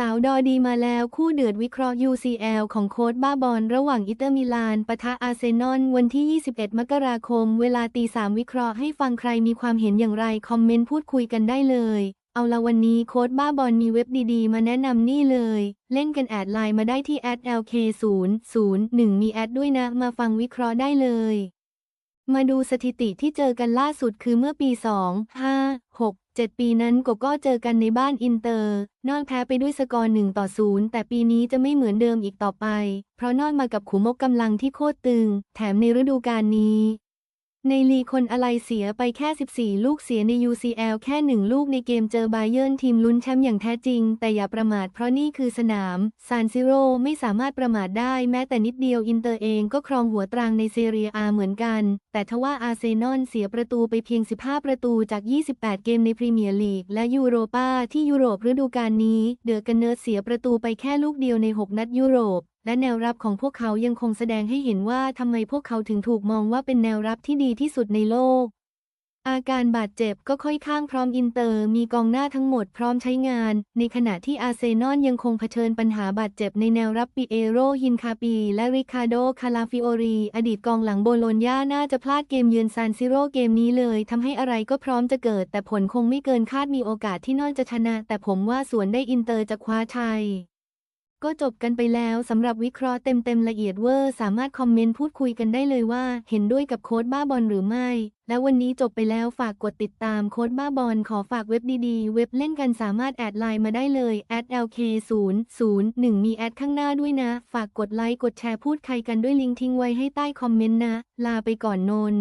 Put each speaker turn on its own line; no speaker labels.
สาวดอดีมาแล้วคู่เดือดวิเคราะห์ UCL ของโค้ดบ้าบอลระหว่างอิเตอร์มิลานปะทะอาร์เซนอลวันที่ 21 มกราคม เวลาตีสามวิเคราะห์ให้ฟังใครมีความเห็นอย่างไร คอมเมนต์พูดคุยกันได้เลย เอาละวันนี้โค้ดบ้าบอลมีเว็บดีๆ มาแนะนำนี่เลย เล่นกันแอดไลน์มาได้ที่ @lk001 มีแอดด้วยนะ มาฟังวิเคราะห์ได้เลยมาดูสถิติที่เจอกันล่าสุดคือเมื่อปี 2 5 6 7 ปีนั้นกบก็เจอกันในบ้านอินเตอร์ นอนแพ้ไปด้วยสกอร์1ต่อ0แต่ปีนี้จะไม่เหมือนเดิมอีกต่อไป เพราะนอนมากับขุมกกำลังที่โคตรตึง แถมในฤดูกาลนี้ ในลีคนอะไรเสียไปแค่ 14 ลูกเสียใน UCL แค่ 1 ลูกในเกมเจอบาเยิร์นทีมลุ้นแชมป์อย่างแท้จริง แต่อย่าประมาทเพราะนี่คือสนามซานซิโรไม่สามารถประมาทได้แม้แต่นิดเดียวอินเตอร์เองก็ครองหัวตรางในเซเรียอาเหมือนกัน แต่ทว่าอาร์เซนอลเสียประตูไปเพียง 15 ประตูจาก 28 เกมในพรีเมียร์ลีกและยูโรปาที่ยุโรปฤดูกาลนี้ เดอะกันเนิร์เสียประตูไปแค่ลูกเดียวใน 6 นัดยุโรป และแนวรับของพวกเขายังคงแสดงให้เห็นว่าทำไมพวกเขาถึงถูกมองว่าเป็นแนวรับที่ดีที่สุดในโลก อาการบาดเจ็บก็ค่อยข้างพร้อมอินเตอร์ มีกองหน้าทั้งหมดพร้อมใช้งาน ในขณะที่อาร์เซนอลยังคงเผชิญปัญหาบาดเจ็บในแนวรับปิเอโรฮินคาปี และริคาโด คาลาฟิโอรี อดีตกองหลังโบโลญญาน่าจะพลาดเกมเยือนซานซิโรเกมนี้เลยทำให้อะไรก็พร้อมจะเกิด แต่ผลคงไม่เกินคาดมีโอกาสที่นอนจะชนะ แต่ผมว่าสวนได้อินเตอร์จะคว้าชัย ก็จบกันไปแล้วสำหรับวิเคราะห์เต็มๆละเอียดเวอร์ สามารถคอมเมนต์พูดคุยกันได้เลยว่า เห็นด้วยกับโค้ดบ้าบอลหรือไม่ และวันนี้จบไปแล้วฝากกดติดตามโค้ดบ้าบอลขอฝากเว็บดีๆ เว็บเล่นกันสามารถแอดไลน์มาได้เลยแอด @lk001 มีแอดข้างหน้าด้วยนะ ฝากกดไลค์กดแชร์พูดใครกันด้วยลิงก์ทิ้งไว้ให้ใต้คอมเมนต์นะ ลาไปก่อนนน